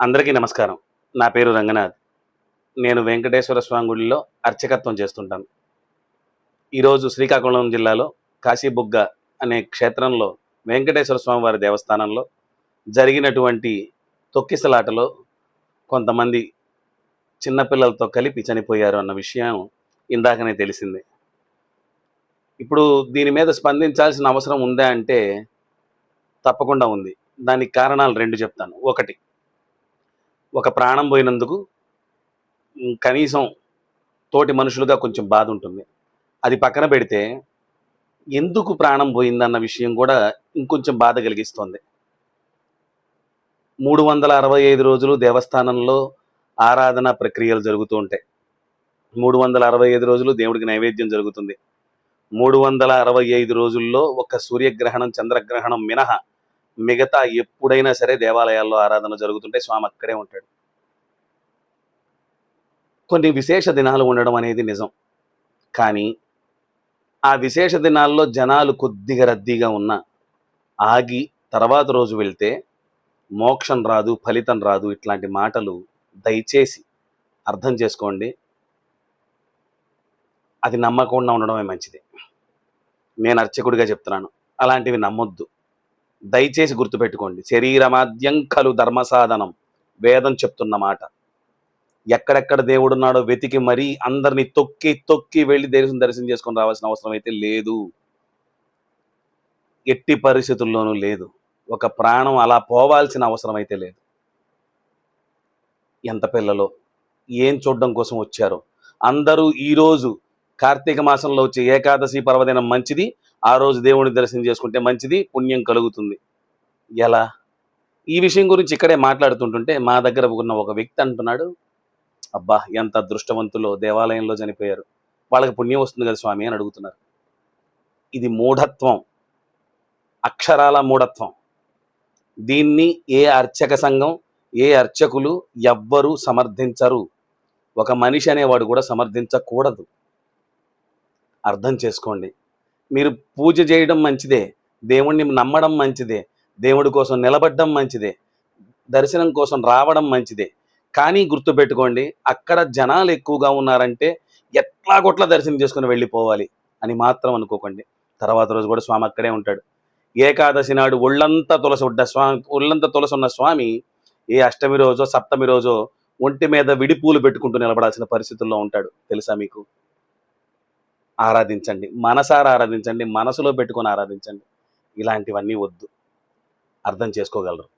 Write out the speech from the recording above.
అందరికీ నమస్కారం. నా పేరు రంగనాథ్. నేను వెంకటేశ్వర స్వామి గుడిలో అర్చకత్వం చేస్తుంటాను. ఈరోజు శ్రీకాకుళం జిల్లాలో కాశీబుగ్గ అనే క్షేత్రంలో వెంకటేశ్వర స్వామి వారి దేవస్థానంలో జరిగినటువంటి తొక్కిసలాటలో కొంతమంది చిన్నపిల్లలతో కలిపి చనిపోయారు అన్న విషయం ఇందాకనే తెలిసింది. ఇప్పుడు దీని మీద స్పందించాల్సిన అవసరం ఉందా అంటే తప్పకుండా ఉంది. దానికి కారణాలు రెండు చెప్తాను. ఒకటి ఒక ప్రాణం పోయినందుకు కనీసం తోటి మనుషులుగా కొంచెం బాధ ఉంటుంది అది పక్కన పెడితే ఎందుకు ప్రాణం పోయిందన్న విషయం కూడా ఇంకొంచెం బాధ కలిగిస్తోంది. మూడు వందల అరవై ఐదు రోజులు దేవస్థానంలో ఆరాధన ప్రక్రియలు జరుగుతూ ఉంటాయి. మూడు వందల అరవై ఐదు రోజులు దేవుడికి నైవేద్యం జరుగుతుంది. మూడు వందల అరవై ఐదు రోజుల్లో ఒక సూర్యగ్రహణం చంద్రగ్రహణం మినహా మిగతా ఎప్పుడైనా సరే దేవాలయాల్లో ఆరాధన జరుగుతుంటే స్వామి అక్కడే ఉంటాడు. కొన్ని విశేష దినాలు ఉండడం అనేది నిజం. కానీ ఆ విశేష దినాల్లో జనాలు కొద్దిగా రద్దీగా ఉన్నా ఆగి తర్వాత రోజు వెళ్తే మోక్షం రాదు ఫలితం రాదు ఇట్లాంటి మాటలు దయచేసి అర్థం చేసుకోండి. అది నమ్మకుండా ఉండడమే మంచిది. నేను అర్చకుడిగా చెప్తున్నాను. అలాంటివి నమ్మొద్దు. దయచేసి గుర్తుపెట్టుకోండి. శరీరమాద్యం కలు ధర్మ సాధనం వేదం చెప్తున్న మాట. ఎక్కడెక్కడ దేవుడున్నాడో వెతికి మరీ అందరిని తొక్కి తొక్కి వెళ్ళి దేశం దర్శనం చేసుకొని రావాల్సిన అవసరం అయితే లేదు. ఎట్టి పరిస్థితుల్లోనూ లేదు. ఒక ప్రాణం అలా పోవాల్సిన అవసరం అయితే లేదు. ఎంత పిల్లలో? ఏం చూడడం కోసం వచ్చారో? అందరూ ఈరోజు కార్తీక మాసంలో వచ్చే ఏకాదశి పర్వదినం మంచిది. ఆ రోజు దేవుని దర్శనం చేసుకుంటే మంచిది పుణ్యం కలుగుతుంది. ఎలా? ఈ విషయం గురించి ఇక్కడే మాట్లాడుతుంటుంటే మా దగ్గర ఉన్న ఒక వ్యక్తి అంటున్నాడు అబ్బా ఎంత అదృష్టవంతులో దేవాలయంలో చనిపోయారు. వాళ్ళకి పుణ్యం వస్తుంది కదా స్వామి అని అడుగుతున్నారు. ఇది మూఢత్వం. అక్షరాల మూఢత్వం. దీన్ని ఏ అర్చక సంఘం ఏ అర్చకులు ఎవ్వరూ సమర్థించరు. ఒక మనిషి అనేవాడు కూడా సమర్థించకూడదు. అర్థం చేసుకోండి. మీరు పూజ చేయడం మంచిదే దేవుణ్ణి నమ్మడం మంచిదే దేవుడి కోసం నిలబడడం మంచిదే దర్శనం కోసం రావడం మంచిదే. కానీ గుర్తుపెట్టుకోండి అక్కడ జనాలు ఎక్కువగా ఉన్నారంటే ఎట్లా కొట్ల దర్శనం చేసుకుని వెళ్ళిపోవాలి అని మాత్రం అనుకోకండి. తర్వాత రోజు కూడా స్వామి అక్కడే ఉంటాడు. ఏకాదశి నాడు ఒళ్ళంతా తులసి ఉడ్డ స్వామి ఒళ్ళంతా తులసి ఉన్న స్వామి ఏ అష్టమి రోజో సప్తమి రోజో ఒంటి మీద విడిపూలు పెట్టుకుంటూ నిలబడాల్సిన పరిస్థితుల్లో ఉంటాడు. తెలుసా మీకు? ఆరాధించండి మనసారా ఆరాధించండి మనసులో పెట్టుకొని ఆరాధించండి. ఇలాంటివన్నీ వద్దు. అర్థం చేసుకోగలరు.